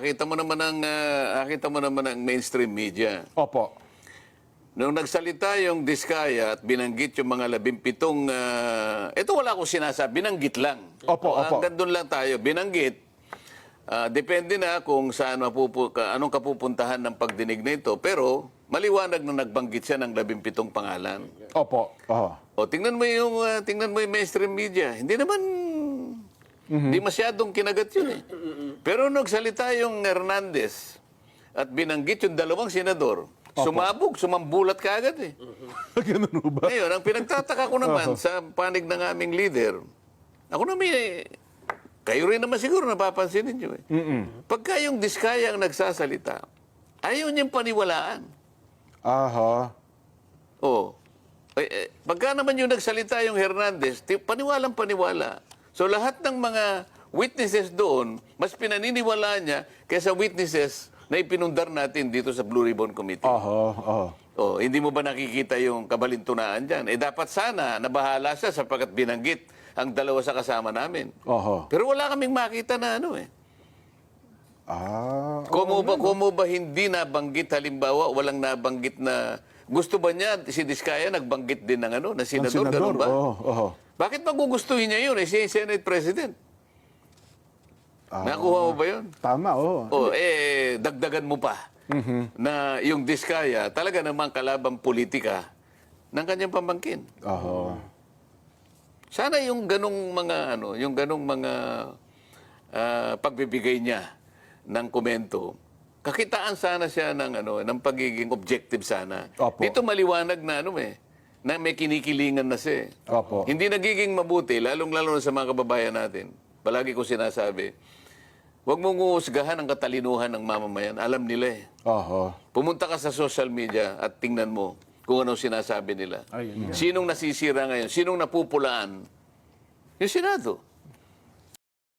Nakita mo naman ang ah, nakita mo naman ang mainstream media. Opo. Nung nagsalita yung Diskaya at binanggit yung mga labimpitong... ah, ito wala akong sinasabi, binanggit lang. Opo, Ah, opo. Hanggang doon lang tayo, binanggit. Ah, depende na kung saan mapupu, ka, anong kapupuntahan ng pagdinig na ito. Pero maliwanag na nagbanggit siya ng labimpitong pangalan. Opo. Oho. O tingnan mo yung ah, tingnan mo yung mainstream media. Hindi naman hindi masyadong kinagat yun eh. Pero nung salita yung Hernandez at binanggit yung dalawang senador, sumabog, sumambulat kaagad eh. Ganun ho ba? Ngayon, ang pinagtataka ko naman sa panig ng aming leader, ako na may, kayo rin naman siguro napapansin ninyo eh. Pagka yung diskaya ang nagsasalita, ayaw niyang paniwalaan. Aha. Oo. Eh, eh, pagka naman yung nagsalita yung Hernandez, ti- paniwalang paniwala. So lahat ng mga witnesses doon, mas pinaniniwalaan niya kaysa witnesses na ipinundar natin dito sa Blue Ribbon Committee. Oho. Oho. Oh, hindi mo ba nakikita yung kabalintunaan dyan? Eh dapat sana nabahala siya sapagkat binanggit ang dalawa sa kasama namin. Oho. Pero wala kaming makita na ano eh. Ah. Kumo ba, kumo ba hindi nabanggit halimbawa, walang nabanggit na gusto ba niya si Diskaya nagbanggit din ng ano, na Ng senador, ganun ba? Oho. Oho. Bakit magugustuhin niya yun? Eh, siya yung Senate President. Ah. Nakuha mo ba yun? Tama, oo. O, eh, dagdagan mo pa na yung Diskaya talaga namang kalabang politika ng kanyang pamangkin. Oho. Sana yung ganong mga ano, yung ganong mga ah, pagbibigay niya ng komento, kakitaan sana siya ng ano, ng pagiging objective sana. Opo. Dito maliwanag na ano eh, na may kinikilingan na siya. eh. Opo. Hindi nagiging mabuti, lalong-lalo na sa mga kababayan natin. Palagi ko sinasabi, huwag mong uusgahan ang katalinuhan ng mamamayan. Alam nila eh. Oho. Pumunta ka sa social media at tingnan mo kung anong sinasabi nila. Ayun. Sinong nasisira ngayon? Sinong napupulaan? Yung Senado.